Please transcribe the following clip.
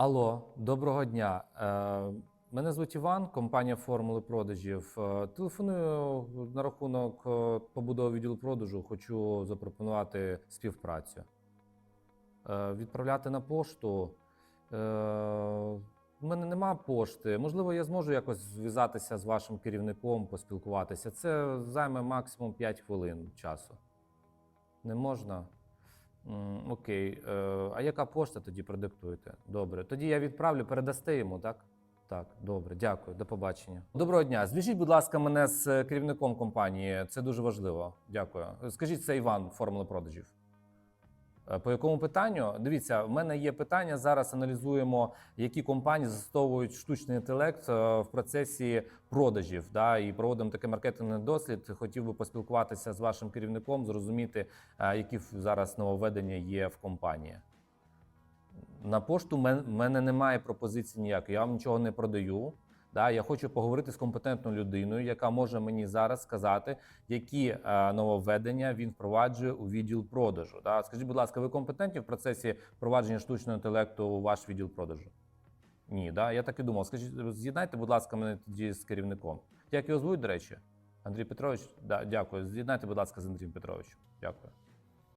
Алло, доброго дня. Е, Мене звуть Іван, компанія формули продажів. Е, Телефоную на рахунок е, побудови відділу продажу. Хочу запропонувати співпрацю. Відправляти на пошту. У мене нема пошти. Можливо, я зможу якось зв'язатися з вашим керівником, поспілкуватися. Це займе максимум 5 хвилин часу. Не можна? Окей. Е, А яка пошта тоді продиктуєте? Добре. Тоді я відправлю, передасте йому, так? Так, добре, дякую, до побачення. Доброго дня. Зв'яжіть, будь ласка, мене з е, керівником компанії. Це дуже важливо. Дякую. Скажіть, це Іван, формула продажів. Е, По якому питанню? Дивіться, в мене є питання. Зараз аналізуємо, які компанії застосовують штучний інтелект е, в процесі продажів. Да, і проводимо такий маркетинговий дослід. Хотів би поспілкуватися з вашим керівником, зрозуміти, е, які зараз нововведення є в компанії. На пошту в мене немає пропозиції ніякої. Я вам нічого не продаю. Да, я хочу поговорити з компетентною людиною, яка може мені зараз сказати, які е, нововведення він впроваджує у відділ продажу. Да. Скажіть, будь ласка, ви компетентні в процесі впровадження штучного інтелекту у ваш відділ продажу? Ні, да? я так і думав. Скажіть, з'єднайте, будь ласка, мене тоді з керівником. Як його звуть, до речі? Андрій Петрович? Да, дякую. З'єднайте, будь ласка, з Андрієм Петровичем. Дякую.